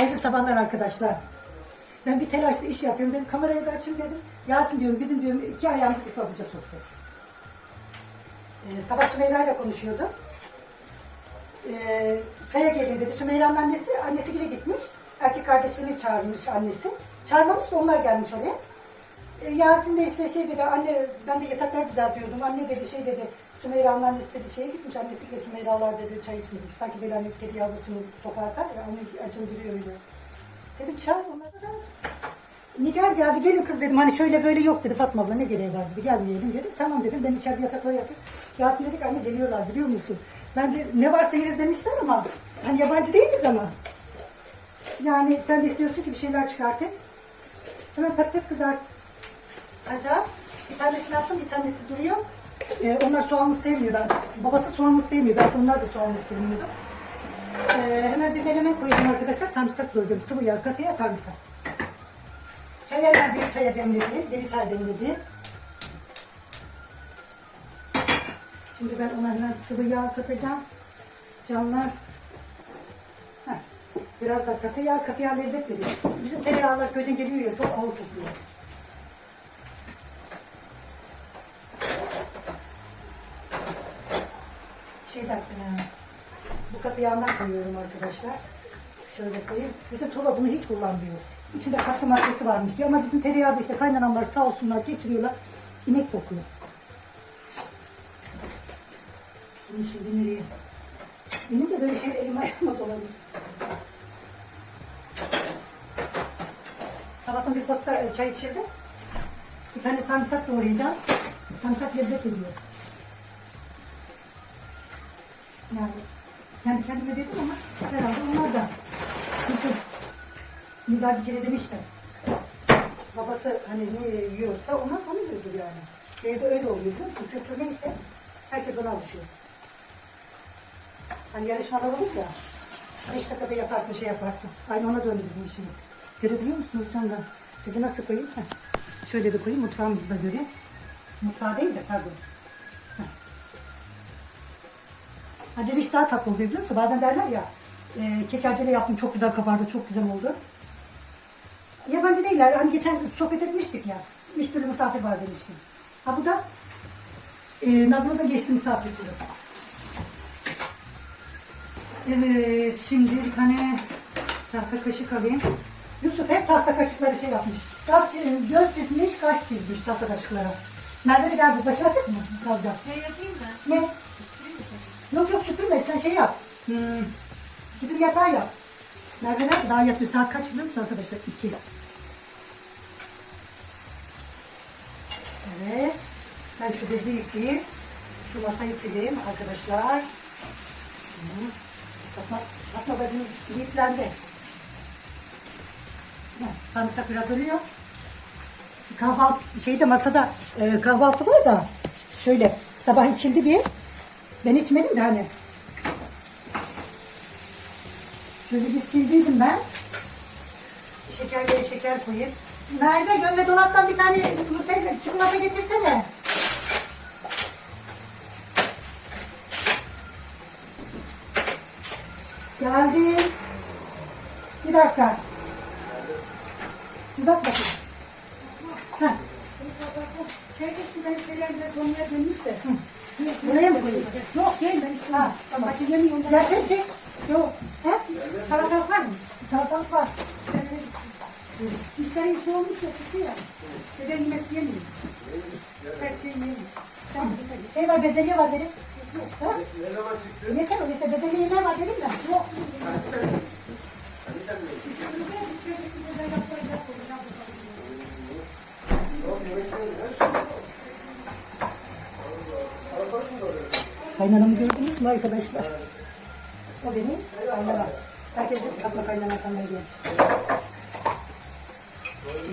Hayırlı sabahlar arkadaşlar. Ben bir telaşlı iş yapıyorum. Dedim kamerayı da açayım dedim. Yasin diyorum bizim diyorum iki ayağımızı bir pabuca soktu. Ee, sabah Sümeyra ile konuşuyordu. Ee, çaya gelin dedi. Sümeyra'nın annesi, annesi bile gitmiş. Erkek kardeşini çağırmış annesi. Çağırmamış da onlar gelmiş oraya. Ee, Yasin de işte şey dedi, anne ben de yataklar düzeltiyordum. Anne dedi şey dedi, Sümeyra'nın annesi dedi şeye gitmiş. Annesiyle Sümeyra'lar dedi çay içmiş. Sanki böyle anne kedi yavrusunu sokağa atar ya onu acındırıyor öyle. Dedim çağır onları da. Nigar geldi gelin kız dedim hani şöyle böyle yok dedi Fatma abla ne gereği var dedi gelmeyelim dedim. Tamam dedim ben içeride yatakları yapayım. Yasin dedik anne geliyorlar biliyor musun? Ben de ne varsa yeriz demişler ama hani yabancı değiliz ama. Yani sen de istiyorsun ki bir şeyler çıkartayım. Hemen patates kızart. Acaba bir tanesini attım bir tanesi duruyor. Ee, onlar soğanlı sevmiyor. Ben, babası soğanlı sevmiyor. Belki onlar da soğanlı sevmiyordu. Ee, hemen bir menemen koyalım arkadaşlar. Sarımsak koydum. Sıvı yağ katıya sarımsak. Çaya ben bir çaya demledim. Yeni çay demledim. Şimdi ben ona hemen sıvı yağ katacağım. Canlar. Heh, Biraz da katı yağ, katı yağ lezzet veriyor. Bizim tereyağlar köyden geliyor ya, çok ağır kokuyor. Şey de e, bu katı yağından koyuyorum arkadaşlar. Şöyle koyayım. Bizim Tuğla bunu hiç kullanmıyor. İçinde katkı maddesi varmış diyor ama bizim tereyağı da işte kaynanamlar sağ olsunlar getiriyorlar. İnek kokuyor. Bunu şimdi nereye? Benim de böyle şey elim ayağıma dolanıyor. Sabahtan bir posta e, çay içirdim. Bir tane sarımsak doğrayacağım. Sarımsak lezzet veriyor. Yani kendi kendime dedim ama herhalde onlar da. Çünkü Nida bir kere demişti. Babası hani ne yiyorsa ona onu yiyordur yani. Evde öyle oluyor musun? Kültür neyse herkes ona alışıyor. Hani yarışmalar olur ya. Beş dakikada yaparsın şey yaparsın. Aynı ona döndü bizim işimiz. Görebiliyor musunuz canlar? Sizi nasıl koyayım? Şöyle de koyayım mutfağımızı da göreyim. Mutfağı değil de pardon. Acele iş daha tatlı oluyor biliyor musun? Bazen derler ya, e, kek acele yaptım çok güzel kabardı, çok güzel oldu. Yabancı değiller. Hani geçen sohbet etmiştik ya. Üç türlü misafir var demiştim. Ha bu da e, Nazımız'a geçti misafir türü. Evet, şimdi bir tane tahta kaşık alayım. Yusuf hep tahta kaşıkları şey yapmış. Göz, çiz- göz çizmiş, kaş çizmiş tahta kaşıklara. Merve de gel bu başı açık mı? Kalacak. Şey yapayım mı? Ne? Yok yok süpürme sen şey yap. Hmm. Bizim yatağı yap. Merve nerede? Daha yatıyor. Saat kaç biliyor musun arkadaşlar? İki. Evet. Ben şu bezi yıkayayım. Şu masayı sileyim arkadaşlar. Hı. Fatma, Fatma bacımız yiyiplendi. Sarımsak biraz ölüyor. Kahvaltı şeyde masada e, kahvaltı var da şöyle sabah içildi bir ben içmedim de hani. Şöyle bir sildiydim ben. Şekerliğe şeker koyayım. Merve gömme dolaptan bir tane çikolata getirsene. Geldim. Bir dakika. Bir bak bakayım. Heh. Şey ben şeylerle konuya dönmüş de. Buraya mı koyayım? Yok değil ben istiyorum. Ha, tamam. Acı yemiyorum. Ya sen çek. Yok. He? Salatalık var mı? Salatalık var. Müşteri işi olmuş ya çıktı. Dede yemek yemiyor. Her şeyi yemiyor. Tamam. Şey var, bezelye var dedim. Ha? Yeter o yeter. Bezelye yemeği var dedim de. Yok. Kaynanamı gördünüz mü arkadaşlar? O benim kaynanam. Herkes de tatlı kaynana sanmaya gelmiş.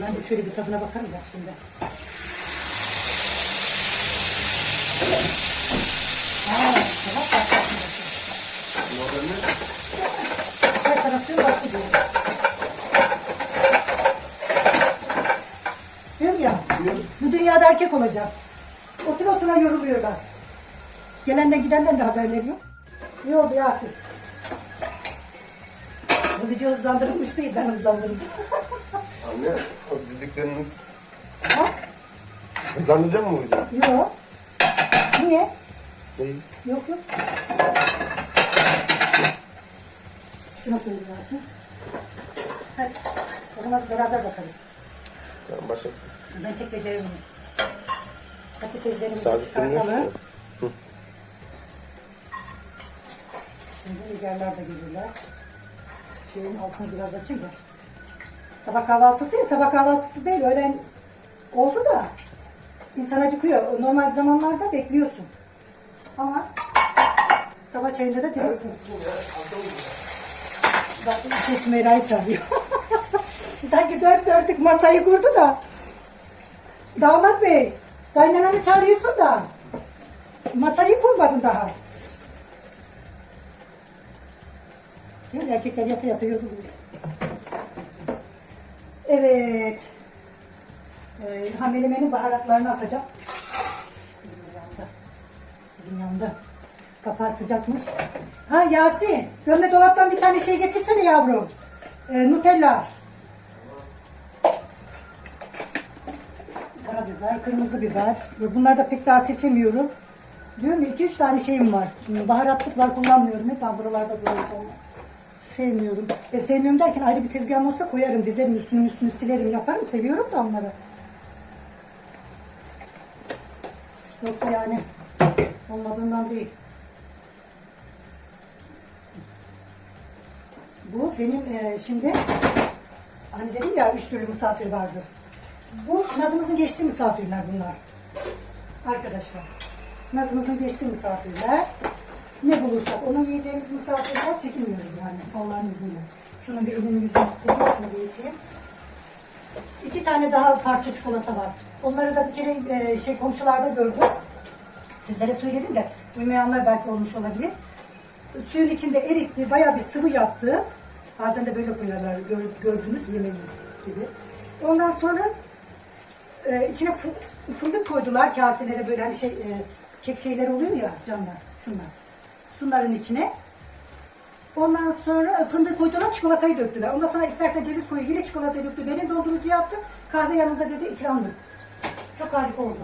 Ben de şöyle bir tadına bakarım bak şimdi. Tamam, bak, bak, bak. Her tarafı baktı diyor. Diyorum ya, bu dünyada erkek olacak. Otur otura yoruluyorlar. Gelenden gidenden de haberleri yok. İyi oldu Yasin. Bu video hızlandırılmış değil, ben hızlandırdım. Anne, o bildiklerini Ha? mı bu videoyu? Yok. Niye? Neyi? Yok yok. Şuna söylüyorsun. Hadi. O zaman beraber bakarız. Tamam, başla. Ben tek beceremiyorum. Patateslerimizi Sabit çıkartalım. Şimdi rüzgarlar da gelirler. Şeyin altını biraz açayım da. Sabah kahvaltısı ya, sabah kahvaltısı değil, öğlen oldu da insan acıkıyor. Normal zamanlarda bekliyorsun. Ama sabah çayında da direkt... Bak şey Sümeyra'yı çağırıyor. Sanki dört dörtlük masayı kurdu da. Damat bey, kaynananı çağırıyorsun da. Masayı kurmadın daha. Erkekler yata yata yoruluyor. Evet. Ee, hamelemenin baharatlarını atacağım. Yandı. Yandı. Kapağı sıcakmış. Ha Yasin, gömme dolaptan bir tane şey getirsene yavrum. Ee, Nutella. Karabiber, kırmızı biber. Ve Bunları da pek daha seçemiyorum. Diyorum ya 2-3 tane şeyim var. Baharatlık var kullanmıyorum. Hep ben buralarda göreceğim. Sevmiyorum. E, sevmiyorum derken ayrı bir tezgahım olsa koyarım. Dizerim üstünü üstünü silerim yaparım. Seviyorum da onları. Yoksa yani olmadığından değil. Bu benim e, şimdi hani dedim ya üç türlü misafir vardı. Bu Nazımızın geçtiği misafirler bunlar. Arkadaşlar. Nazımızın geçtiği misafirler. Ne bulursak onu yiyeceğimiz misafirler çekinmiyoruz yani Allah'ın izniyle. Şunun bir elini yüzünü sileyim, şunu bir yıkayayım. İki tane daha parça çikolata var. Onları da bir kere e, şey komşularda gördüm. Sizlere söyledim de duymayanlar belki olmuş olabilir. Suyun içinde eritti, bayağı bir sıvı yaptı. Bazen de böyle koyarlar, gör- gördünüz yemeği gibi. Ondan sonra e, içine fı- fındık koydular kaselere böyle hani şey e, kek şeyler oluyor ya canlar şunlar. Şunların içine. Ondan sonra fındık koydular çikolatayı döktüler. Ondan sonra istersen ceviz koyu yine çikolatayı döktü. Derin dondurucu yaptım. Kahve yanında dedi ikramdır. Çok harika oldu.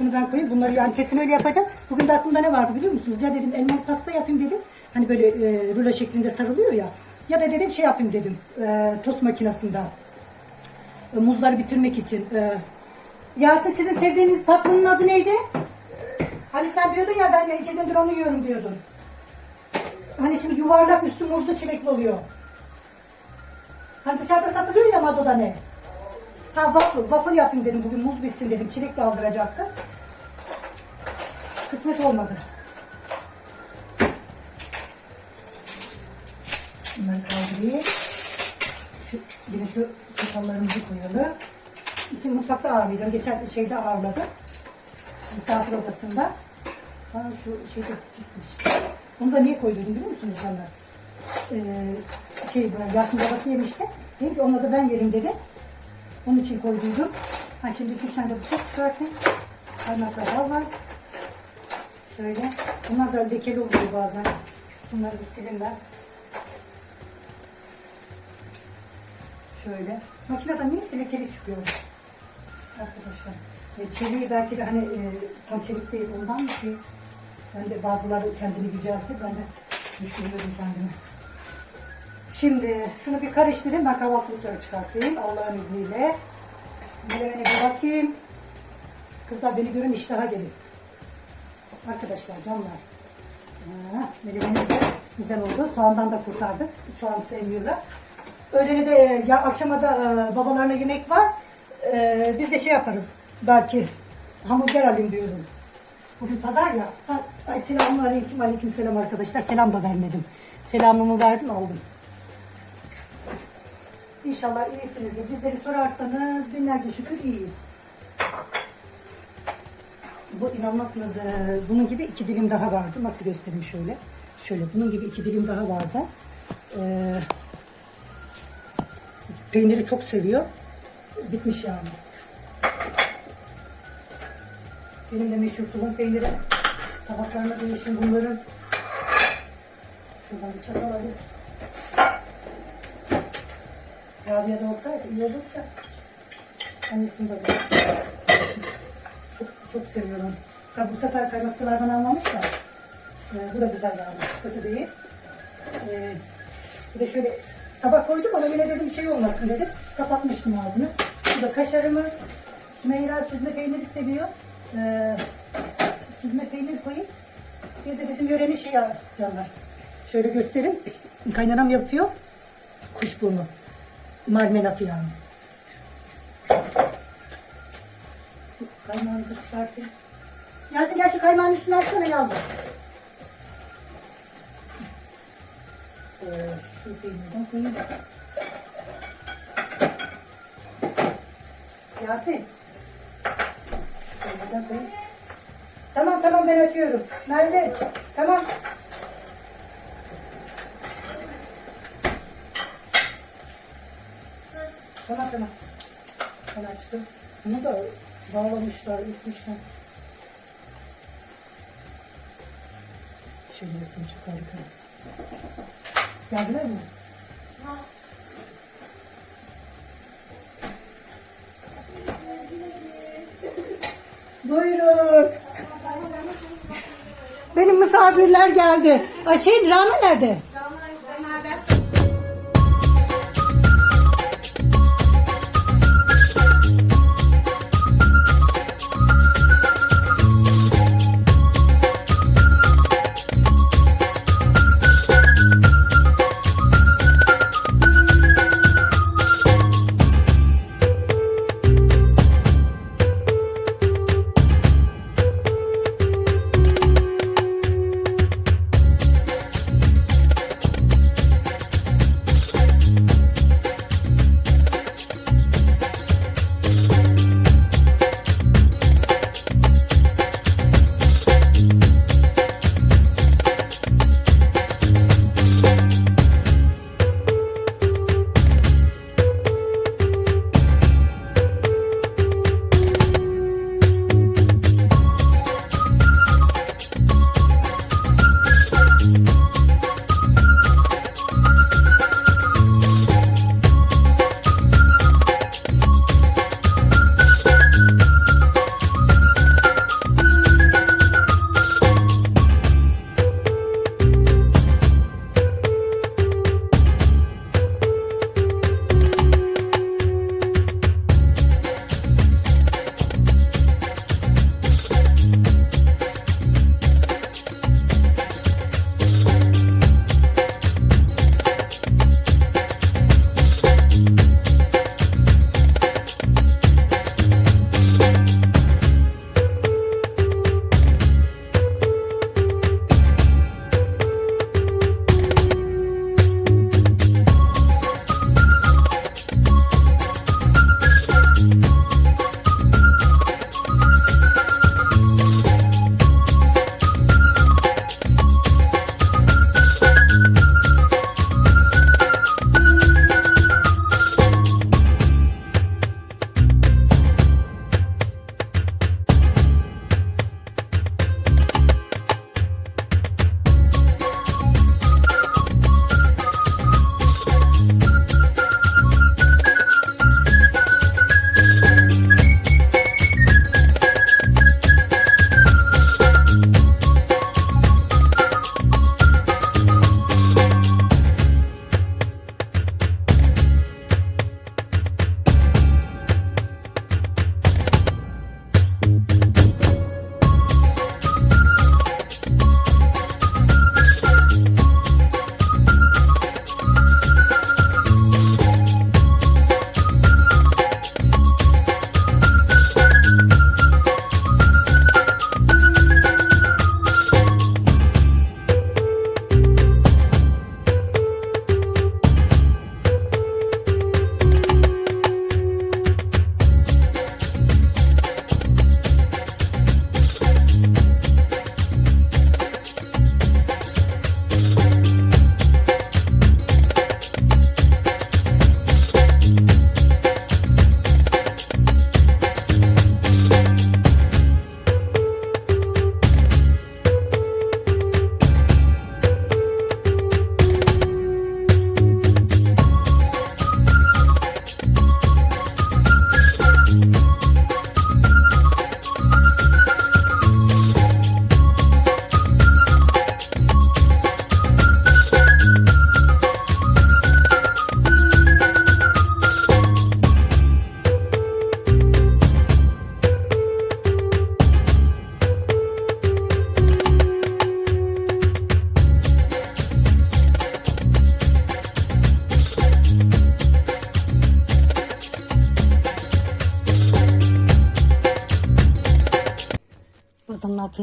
Bunu ben koyayım. Bunları yani kesin öyle yapacağım. Bugün de aklımda ne vardı biliyor musunuz? Ya dedim elmalı pasta yapayım dedim. Hani böyle e, rulo şeklinde sarılıyor ya. Ya da dedim şey yapayım dedim. E, tost makinesinde. E, muzları bitirmek için. E, Yasin sizin sevdiğiniz tatlının adı neydi? Hani sen diyordun ya ben de iki gündür onu yiyorum diyordun. Hani şimdi yuvarlak üstü muzlu çilekli oluyor. Hani dışarıda satılıyor ya Mado'da ne? Ha waffle, waffle yapayım dedim bugün muz bitsin dedim. Çilek de aldıracaktım. Kısmet olmadı. Bunları kaldırayım. Şu, yine şu çatallarımızı koyalım. Şimdi mutfakta ağırlayacağım. Geçen şeyde ağırladım. Misafir odasında. Ha şu şey de pismiş. Onu da niye koyduydum biliyor musunuz bana? Ee, şey Yasin babası yemişti. Dedim ki onunla da ben yerim dedi. Onun için koyduydum. Ha şimdi iki üç tane de bıçak çıkartayım. Kaymaklar da var. Şöyle. Bunlar da lekeli oluyor bazen. Bunları bir silin ben. Şöyle. Makinede neyse lekeli çıkıyor. Arkadaşlar. E, çeliği belki de hani e, çelik değil ondan mı ki? Ben de bazıları kendini yüceltir. Ben de düşünüyorum kendimi. Şimdi şunu bir karıştırayım. Ben kahvaltılıkları çıkartayım Allah'ın izniyle. Melemene bir bakayım. Kızlar beni görün iştaha gelin. Arkadaşlar canlar. Ha, Melemenimiz de güzel oldu. Soğandan da kurtardık. Soğan sevmiyorlar. Öğlene de e, ya akşama da e, babalarına yemek var. E, biz de şey yaparız. Belki hamburger alayım diyorum. Bugün pazar ya. Ha, ay selamun aleyküm aleyküm selam arkadaşlar. Selam da vermedim. Selamımı verdim aldım. İnşallah iyisinizdir. Bizleri sorarsanız binlerce şükür iyiyiz. Bu inanmazsınız e, bunun gibi iki dilim daha vardı. Nasıl göstereyim şöyle. Şöyle bunun gibi iki dilim daha vardı. E, peyniri çok seviyor. Bitmiş yani. Benim de meşhur tulum peyniri. Tabaklarına değişim bunların. Şuradan bir çatal alayım. Rabia da olsaydı iyi olurdu da. Annesini de çok, çok seviyorum. Tabi bu sefer kaymakçılardan almamış da. Ee, bu da güzel yani. Kötü değil. Ee, bir de şöyle sabah koydum ama yine dedim şey olmasın dedim. Kapatmıştım ağzını. Bu da kaşarımız. Sümeyra süzme peyniri seviyor. Ee, süzme peynir koyayım. Bir de bizim yörenin şey canlar. Şöyle göstereyim. Kaynanam yapıyor. Kuşburnu. Marmelatı yani. Kaymağımızı çıkartayım. Yasin gel şu kaymağın üstüne atsana yavrum. Ee, şu peynirden koyayım. Yasin. Koyayım. Tamam tamam ben açıyorum. Merve tamam. Tamam tamam. Ben açtım. Bunu da bağlamışlar, itmişler. Şöyle resim çıkartalım. Geldiler mi? Buyurun. Benim misafirler geldi. Ay şey Rana nerede?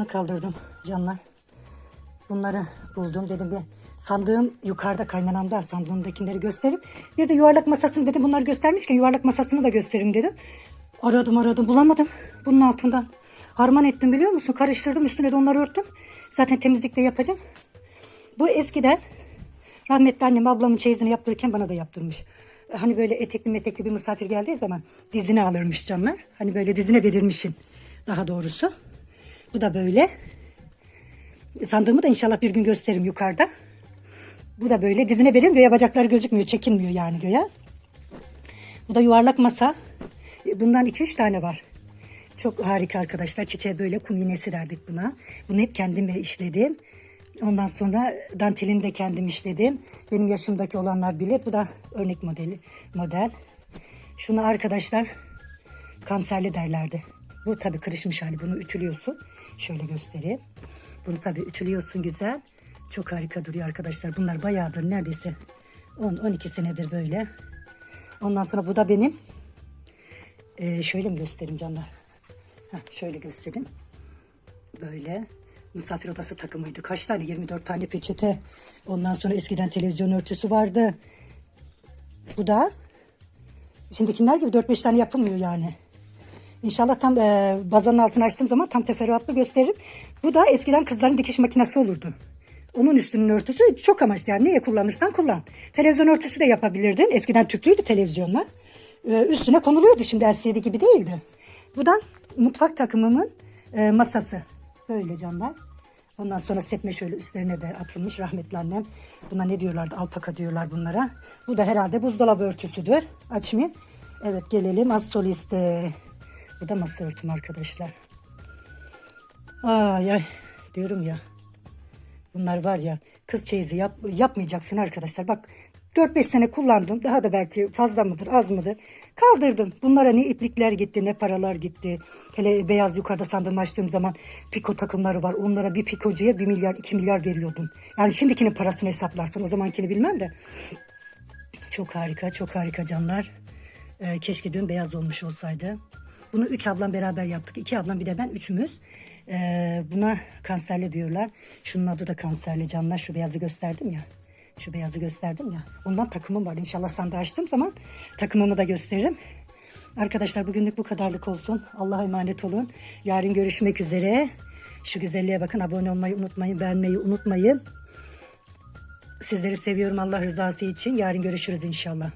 Kaldırdım canlar. Bunları buldum dedim bir sandığım yukarıda kaynanamda sandığımdakileri gösterip bir de yuvarlak masasını dedim bunları göstermişken yuvarlak masasını da göstereyim dedim. Aradım aradım bulamadım bunun altından. Harman ettim biliyor musun? Karıştırdım üstüne de onları örttüm. Zaten temizlikte yapacağım. Bu eskiden rahmetli annem ablamın çeyizini yaptırırken bana da yaptırmış. Hani böyle etekli metekli bir misafir geldiği zaman dizine alırmış canlar. Hani böyle dizine verirmişim daha doğrusu. Bu da böyle. Sandığımı da inşallah bir gün gösteririm yukarıda. Bu da böyle dizine veriyorum göğe bacakları gözükmüyor çekinmiyor yani göğe. Bu da yuvarlak masa. E, Bundan 2-3 tane var. Çok harika arkadaşlar. Çiçeğe böyle kum iğnesi derdik buna. Bunu hep kendim işledim. Ondan sonra dantelini de kendim işledim. Benim yaşımdaki olanlar bilir. Bu da örnek modeli model. Şunu arkadaşlar kanserli derlerdi. Bu tabii kırışmış hali. Bunu ütülüyorsun. Şöyle göstereyim. Bunu tabii ütülüyorsun güzel. Çok harika duruyor arkadaşlar. Bunlar bayağıdır neredeyse 10-12 senedir böyle. Ondan sonra bu da benim. Ee, şöyle mi göstereyim canlar? Heh, şöyle göstereyim. Böyle misafir odası takımıydı. Kaç tane? 24 tane peçete. Ondan sonra eskiden televizyon örtüsü vardı. Bu da şimdikiler gibi 4-5 tane yapılmıyor yani. İnşallah tam e, bazanın altını açtığım zaman tam teferruatlı gösteririm. Bu da eskiden kızların dikiş makinesi olurdu. Onun üstünün örtüsü çok amaçlı yani neye kullanırsan kullan. Televizyon örtüsü de yapabilirdin. Eskiden tüplüydü televizyonlar. E, üstüne konuluyordu şimdi LCD gibi değildi. Bu da mutfak takımımın e, masası. Böyle canlar. Ondan sonra sepme şöyle üstlerine de atılmış rahmetli annem. Buna ne diyorlardı? Alpaka diyorlar bunlara. Bu da herhalde buzdolabı örtüsüdür. Açmayayım. Evet gelelim az soliste. Bu da masa örtüm arkadaşlar. Ay ay diyorum ya. Bunlar var ya kız çeyizi yap, yapmayacaksın arkadaşlar. Bak 4-5 sene kullandım. Daha da belki fazla mıdır az mıdır? Kaldırdım. Bunlara ne iplikler gitti ne paralar gitti. Hele beyaz yukarıda sandığımı açtığım zaman piko takımları var. Onlara bir pikocuya 1 milyar 2 milyar veriyordum. Yani şimdikinin parasını hesaplarsan o zamankini bilmem de. Çok harika çok harika canlar. Ee, keşke dün beyaz olmuş olsaydı. Bunu üç ablam beraber yaptık. İki ablam bir de ben üçümüz. Ee, buna kanserli diyorlar. Şunun adı da kanserli canlar. Şu beyazı gösterdim ya. Şu beyazı gösterdim ya. Ondan takımım var. İnşallah sandığı açtığım zaman takımımı da gösteririm. Arkadaşlar bugünlük bu kadarlık olsun. Allah'a emanet olun. Yarın görüşmek üzere. Şu güzelliğe bakın. Abone olmayı unutmayın. Beğenmeyi unutmayın. Sizleri seviyorum Allah rızası için. Yarın görüşürüz inşallah.